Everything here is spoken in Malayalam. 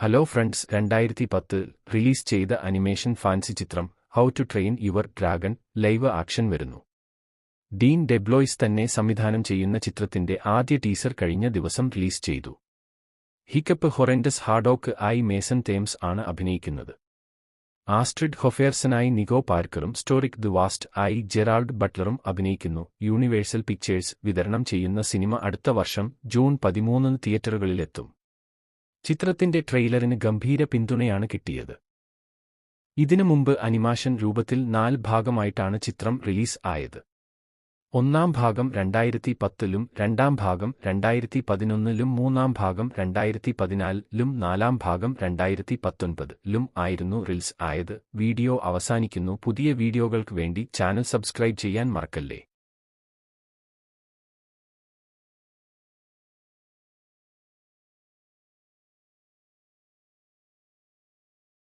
ഹലോ ഫ്രണ്ട്സ് രണ്ടായിരത്തി പത്ത് റിലീസ് ചെയ്ത അനിമേഷൻ ഫാൻസി ചിത്രം how to train your dragon live action വരുന്നു. ഡീൻ ഡെബ്ലോയ്സ് തന്നെ സംവിധാനം ചെയ്യുന്ന ചിത്രത്തിന്റെ ആദ്യ ടീസർ കഴിഞ്ഞ ദിവസം റിലീസ് ചെയ്തു. ഹിക്കപ്പ് ഹൊറൻഡസ് ഹാർഡോക്ക് ആയി മേസൺ തേംസ് ആണ് അഭിനയിക്കുന്നത്. ആസ്ട്രിഡ് ഹൊഫേർസനായി നിഗോ പാർക്കറും സ്റ്റോറിക് ദി വാസ്റ്റ് ആയി ജെറാൾഡ് ബട്ട്ലറും അഭിനയിക്കുന്നു. യൂണിവേഴ്സൽ പിക്ചേഴ്സ് വിതരണം ചെയ്യുന്ന സിനിമ അടുത്ത വർഷം ജൂൺ പതിമൂന്നിന് തിയേറ്ററുകളിലെത്തും ചിത്രത്തിന്റെ ട്രെയിലറിന് ഗംഭീര പിന്തുണയാണ് കിട്ടിയത്. ഇതിനു മുമ്പ് അനിമാഷൻ രൂപത്തിൽ നാല് ഭാഗമായിട്ടാണ് ചിത്രം റിലീസ് ആയത്. ഒന്നാം ഭാഗം രണ്ടായിരത്തി പത്തിലും രണ്ടാം ഭാഗം രണ്ടായിരത്തി പതിനൊന്നിലും മൂന്നാം ഭാഗം രണ്ടായിരത്തി പതിനാലിലും നാലാം ഭാഗം രണ്ടായിരത്തി പത്തൊൻപതിലും ആയിരുന്നു റിലീസ് ആയത്. വീഡിയോ അവസാനിക്കുന്നു. പുതിയ വീഡിയോകൾക്ക് വേണ്ടി ചാനൽ സബ്സ്ക്രൈബ് ചെയ്യാൻ മറക്കല്ലേ?